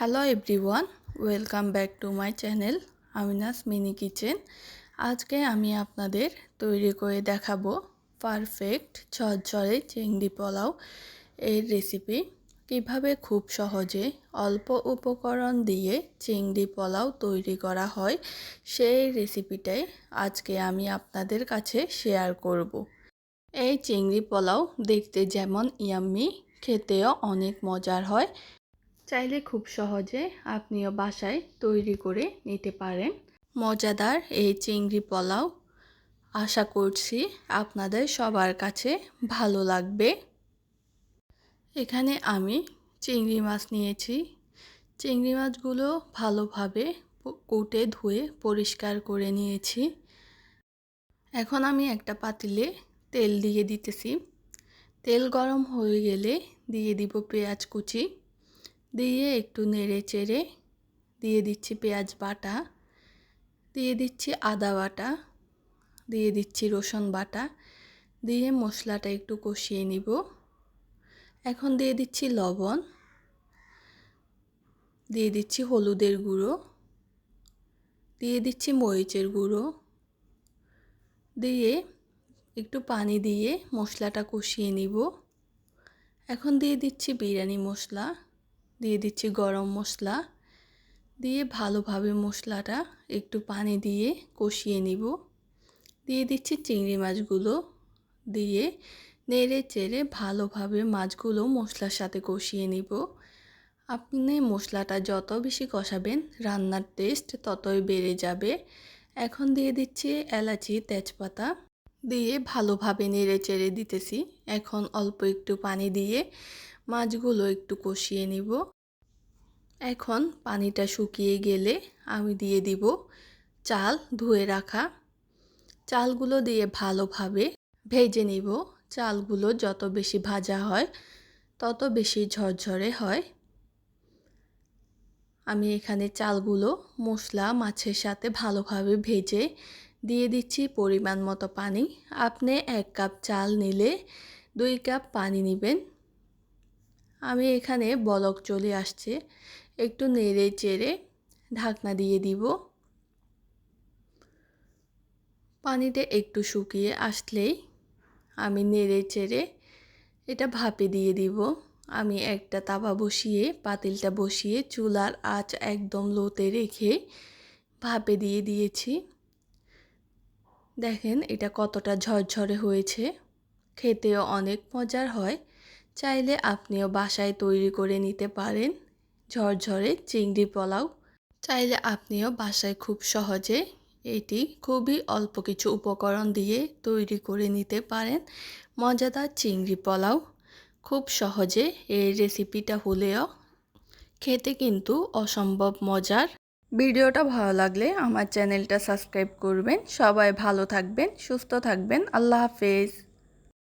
Hello everyone welcome back to my channel Amina's mini kitchen আজকে আমি আপনাদের তৈরি করে দেখাবো পারফেক্ট ঝরঝরে চিংড়ি পোলাও এর রেসিপি কীভাবে খুব সহজে অল্প উপকরণ দিয়ে চিংড়ি পোলাও তৈরি করা হয় সেই রেসিপিটাই আজকে আমি আপনাদের কাছে শেয়ার করব। এই চিংড়ি পোলাও দেখতে যেমন ইয়াম্মি খেতেও অনেক মজার হয়। চাইলে খুব সহজে আপনিও বাসায় তৈরি করে নিতে পারেন। মজাদার এই চিংড়ি পোলাও আশা করছি আপনাদের সবার কাছে ভালো লাগবে। এখানে আমি চিংড়ি মাছ নিয়েছি। চিংড়ি মাছগুলো ভালোভাবে কুটে ধুয়ে পরিষ্কার করে নিয়েছি। এখন আমি একটা পাতিলে তেল দিয়ে দিতেছি। তেল গরম হয়ে গেলে দিয়ে দিব পেঁয়াজ কুচি। দিয়ে একটু নেড়ে চেড়ে দিয়ে দিচ্ছি পেঁয়াজ বাটা, দিয়ে দিচ্ছি আদা বাটা, দিয়ে দিচ্ছি রসুন বাটা, দিয়ে মশলাটা একটু কষিয়ে নিব। এখন দিয়ে দিচ্ছি লবণ, দিয়ে দিচ্ছি হলুদের গুঁড়ো, দিয়ে দিচ্ছি মরিচের গুঁড়ো, দিয়ে একটু পানি দিয়ে মশলাটা কষিয়ে নিব। এখন দিয়ে দিচ্ছি বিরিয়ানি মশলা। দিয়ে দিচ্ছি গরম মশলা। দিয়ে ভালোভাবে মশলাটা একটু পানি দিয়ে কষিয়ে নিব। দিয়ে দিচ্ছি চিংড়ি মাছগুলো। দিয়ে নেড়ে চেড়ে ভালোভাবে মাছগুলো মশলার সাথে কষিয়ে নিব। আপনি মশলাটা যত বেশি কষাবেন রান্নার টেস্ট ততই বেড়ে যাবে। এখন দিয়ে দিচ্ছি এলাচি, তেজপাতা। দিয়ে ভালোভাবে নেড়ে চেড়ে দিতেছি। এখন অল্প একটু পানি দিয়ে মাছগুলো একটু কষিয়ে নিব। এখন পানিটা শুকিয়ে গেলে আমি দিয়ে দিব চাল ধুয়ে রাখা। চালগুলো দিয়ে ভালোভাবে ভেজে নিব। চালগুলো যত বেশি ভাজা হয়, তত বেশি ঝরঝরে হয়। আমি এখানে চালগুলো মশলা, মাছের সাথে ভালোভাবে ভেজে দিয়ে দিচ্ছি পরিমাণ মতো পানি। আপনি এক কাপ চাল নিলে দুই কাপ পানি নেবেন। আমি এখানে বলক চলে আসছে। একটু নেড়ে চেড়ে ঢাকনা দিয়ে দিব। পানিতে একটু শুকিয়ে আসলেই আমি নেড়ে চেড়ে এটা ভাপে দিয়ে দিব। আমি একটা তাবা বসিয়ে, পাতিলটা বসিয়ে, চুলার আঁচ একদম লোতে রেখে ভাপে দিয়ে দিয়েছি। দেখেন এটা কতটা ঝরঝরে হয়েছে। খেতেও অনেক মজার হয়। চাইলে আপনিও বাসায় তৈরি করে নিতে পারেন। ঝরঝরে চিংড়ি পোলাও। চাইলে আপনিও বাসায় খুব সহজে এটি খুবই অল্প কিছু উপকরণ দিয়ে তৈরি করে নিতে পারেন। মজাদার চিংড়ি পোলাও। খুব সহজে এই রেসিপিটা হলেও খেতে কিন্তু অসম্ভব মজার। ভিডিওটা ভালো লাগলে আমার চ্যানেলটা সাবস্ক্রাইব করবেন। সবাই ভালো থাকবেন, সুস্থ থাকবেন। আল্লাহ হাফেজ।